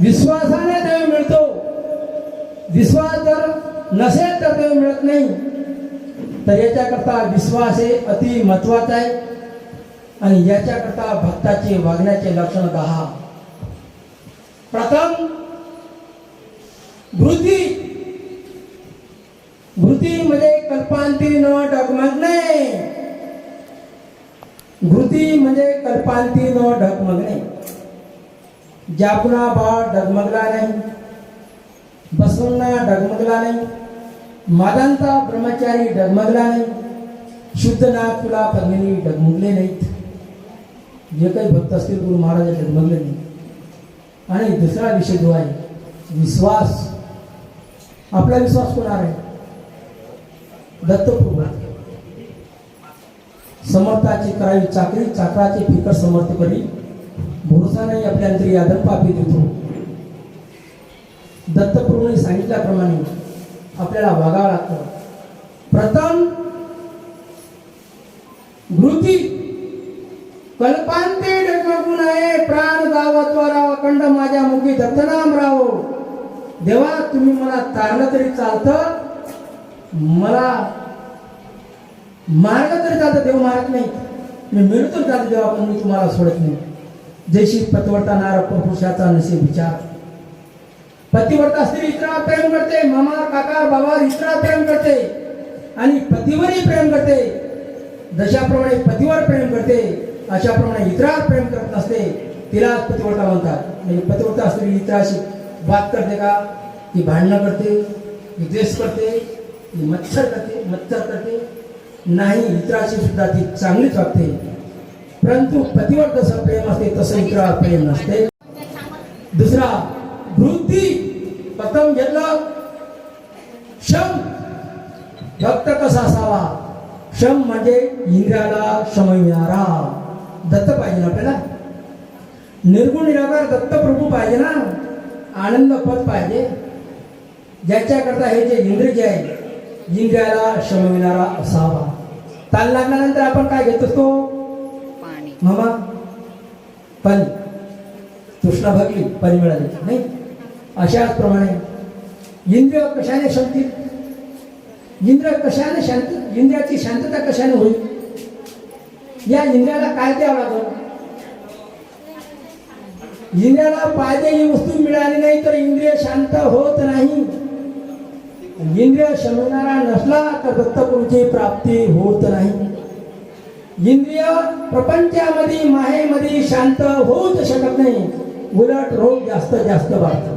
विश्वासाने देव मिळतो. विश्वास जर नसेल तर देव मिळत नाही. तर याच्याकरता विश्वास हे अति महत्त्वाचा आहे. आणि याच्याकरता भक्ताचे वागण्याचे लक्षण दहा. प्रथम वृत्ती. वृत्ती म्हणजे कल्पांती न डगमगणे वृत्ती म्हणजे कल्पांती न डगमगणे जापना बाळ डगमगला नाही बसवण्णा डगमगला नाही मादांता ब्रह्मचारी डगमगला नाही शुद्ध तुला पद्मिनी डगमगले नाहीत. जे काही भक्त असतील गुरु महाराज डगमगले नाही आणि दुसरा विषय जो आहे विश्वास. आपला विश्वास कोणावर आहे? दत्तप्रभू समर्थाची करावी चाकरी चाकराचे फिकर समर्थ करी भरोसा नाही आपल्या अंतरी पापी देतो. दत्तप्रभूने सांगितल्याप्रमाणे आपल्याला वागावं लागतं. प्रथम वृत्ती कल्पांते डगमगून आहे प्राण गावत्वाराव अखंड माझ्या मुखी दत्तनाम राहो देवा तुम्ही मला तारलं तरी चालतं मला मार्ग तरी चालतं देव मारत नाही. मी मिळतो चालतं देवा पण मी तुम्हाला सोडत नाही. जैशी पतिवर्ता पुरुषाचा नसे विचार। पतिवर्ता स्त्री इतरा प्रेम करते मामा काका बाबा इतरा प्रेम करते आणि पतीवरही प्रेम करते जशाप्रमाणे पतीवर प्रेम करते अशाप्रमाणे इतरावर प्रेम करत असते तिला पतिवर्ता म्हणतात. म्हणजे पतिवर्ता स्त्री इतराशी बात करते का? ती भांडणं करते ती द्वेष करते ती मच्छर करते मच्छर करते. नाही इतराशी सुद्धा ती चांगलीच वागते. परंतु पतीवर जसं प्रेम असते तसं इतरावर प्रेम नसते. दुसरा वृत्ती प्रथम घेतलं शम भक्त कसा असावा? शम म्हणजे इंद्रियाला शमविणारा. दत्त पाहिजे ना आपल्याला. निर्गुण निराकार दत्त प्रभू पाहिजे ना. आनंद पद पाहिजे. ज्याच्याकरता हे जे इंद्र जे आहे इंद्रियाला शमविणारा असावा. ताल लागल्यानंतर आपण काय घेत असतो? मामा पाणी तृष्णा भागली पाणी मिळाले. नाही अशाच प्रमाणे इंद्रिय कशाने शांती? इंद्रिय कशाने शांती? इंद्रियाची शांतता कशाने होईल? या इंद्रियाला काय द्यावं लागलं? इंद्रियाला पाहिजे ही वस्तू मिळाली नाही तर इंद्रिय शांत होत नाही. इंद्रिय शमणारा नसला तर दत्तपुरुषी प्राप्ती होत नाही. इंद्रिय प्रपंचामध्ये माहेमध्ये शांत होऊच शकत नाही. उलट रोग जास्त जास्त वाढतो.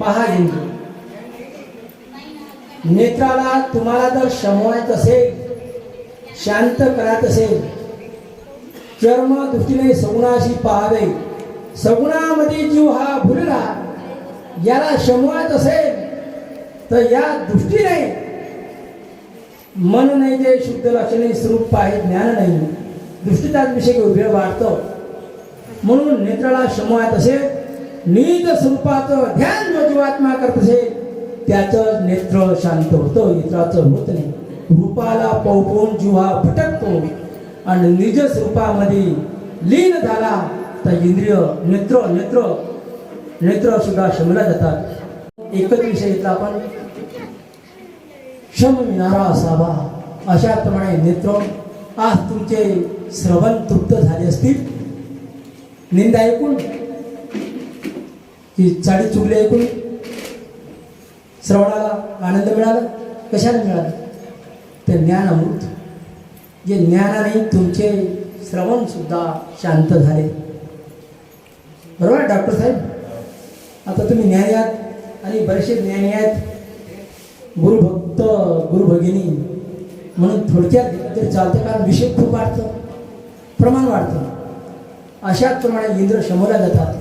पहा इंद्रिय. नेत्राला तुम्हाला जर शमवायचं असेल शांत करायचं असेल चर्म दृष्टीने सगुणाशी पाहावे. सगुणामध्ये जीव हा भुलला. याला शमवायचं असेल तर या दृष्टीने मन नाही जे शुद्ध लक्षणे स्वरूप आहे ज्ञान नाही. दृष्टीचाच विषय घेऊन वेळ वाढतो. म्हणून नेत्राला शमवाय तसे निज स्वरूपाचं ध्यान जो जीवात्मा करत असे त्याचं नेत्र शांत होतं नेत्राचं होत नाही. रूपाला पवपून जीव हा भटकतो आणि निज स्वरूपामध्ये लीन झाला तर इंद्रिय नेत्र नेत्र नेत्र सुद्धा शमला जातात. एकच विषय घेतला आपण क्षम मिळणारा असावा. अशाप्रमाणे नेत्र आज तुमचे श्रवण तृप्त झाले असतील. निंदा ऐकून की चाडी चुकली ऐकून श्रवणाला आनंद मिळाला. कशाने मिळाला? ते ज्ञान अमृत जे ज्ञानाने तुमचे श्रवण सुद्धा शांत झाले. बरोबर डॉक्टर साहेब? आता तुम्ही ज्ञानी आहात आणि बरेचसे ज्ञानी आहेत. गुरुभक्त गुरुभगिनी म्हणून थोडक्यात घेतलं तरी चालतं कारण विषय खूप वाढतं प्रमाण वाढतं. अशाच प्रमाणे इंद्र शमवल्या जातात.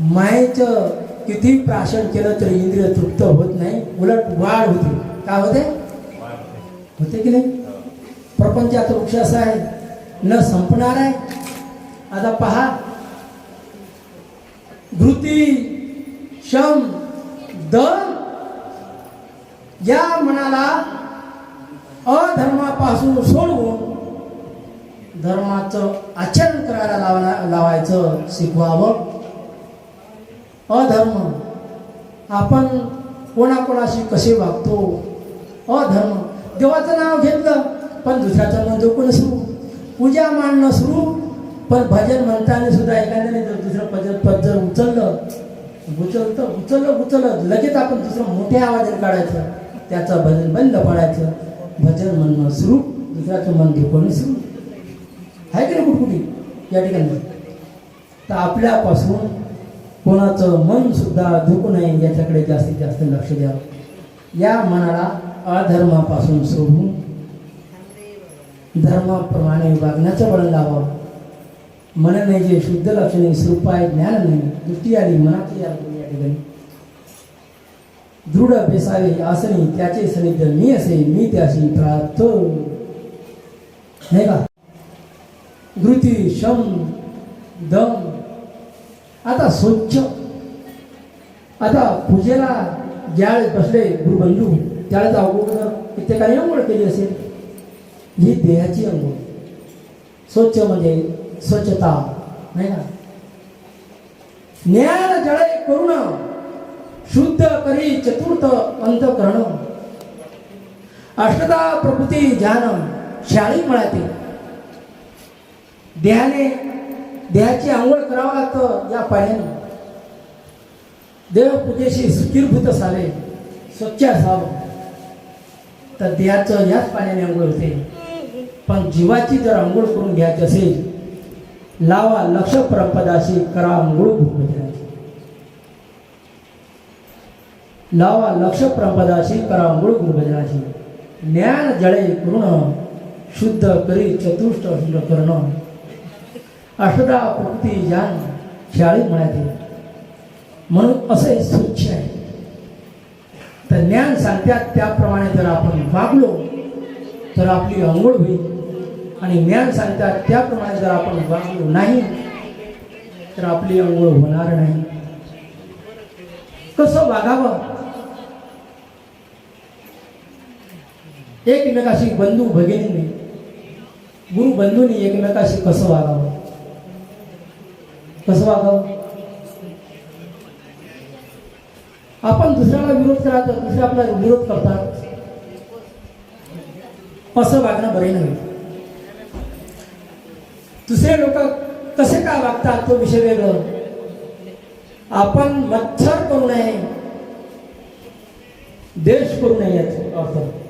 मायेचं किती प्राशन केलं तरी इंद्रिय तृप्त होत नाही उलट वाढ होते. काय होते? होते की नाही? प्रपंचाचा वृक्ष असा आहे न संपणार आहे. आता पहा धृती शम दम या मनाला अधर्मापासून सोडवून धर्माचं आचरण करायला लावला लावायचं शिकवावं. अधर्म आपण कोणाकोणाशी कसे वागतो? अधर्म. देवाचं नाव घेतलं पण दुसऱ्याचं नाव दुखणं सुरू. पूजा मांडणं सुरू पण भजन म्हणताना सुद्धा एखाद्याने जर दुसरं भजन पद जर उचललं उचलतं उचललं उचललं लगेच आपण दुसरं मोठ्या आवाजात काढायचं. त्याचं भजन बंद पाडायचं. भजन म्हणणं सुरू दुसऱ्याचं मन दुखवणं सुरू. आहे की नाही कुठकुठी? या ठिकाणी. तर आपल्यापासून कोणाचं मन सुद्धा दुखू नये याच्याकडे जास्तीत जास्त लक्ष द्यावं या मनाला अधर्मापासून सोडून धर्माप्रमाणे वागण्याचं बळ लावावं मन नाही जे शुद्ध लक्षणे स्वरूपाय ज्ञान नाही दृष्टी आली मनाची या ठिकाणी. दृढ बेसावे आसनी, त्याचे सानिध्य मी असे, मी त्याशी प्राप्त नाही का? धृती, शम, दम. आता स्वच्छ. आता पूजेला ज्यावेळेस बसले गुरुबंधू, त्यावेळेस अगोदर कित्येकाने अंघोळ केली असेल? ही देहाची अंघोळ. स्वच्छ म्हणजे स्वच्छता. नाही का? ज्ञान जळे करुण. शुद्ध करी चतुर्थ अंतकरण अष्टदा प्रकृती ध्यान शाळी मळाते देहाने देहाची आंघोळ करावं लागतं या पाण्याने देवपूजेशी सुखीरभूत असावे स्वच्छ असावं. तर देहाचं याच पाण्याने आंघोळ होते. पण जीवाची जर आंघोळ करून घ्यायची असेल लावा लक्ष परंपदाशी करा आंघोळ भूपजनाची लावा लक्ष प्रपदाशी करा आंघोळ ज्ञान जळे कृण शुद्ध करी चतुष्ट शुद्ध करणं अष्टदा प्रकृती ज्ञान शाळी म्हणाते म्हणून असे स्वच्छ आहे. तर ज्ञान सांगतात त्याप्रमाणे जर आपण वागलो तर आपली अंघोळ होईल. आणि ज्ञान सांगतात त्याप्रमाणे जर आपण वागलो नाही तर आपली अंघोळ होणार नाही. कसं वागावं? एकमेकाशी बंधू भगिनीने गुरु बंधूंनी एकमेकाशी कसं वागावं कसं वागावं आपण दुसऱ्याला विरोध करायचा, दुसरे आपला विरोध करतात. असं वागणं बरे नव्हे दुसरे लोक कसे काय वागतात तो विषय वेगळं. आपण मच्छर करू नये. देश करू याचा अर्थ.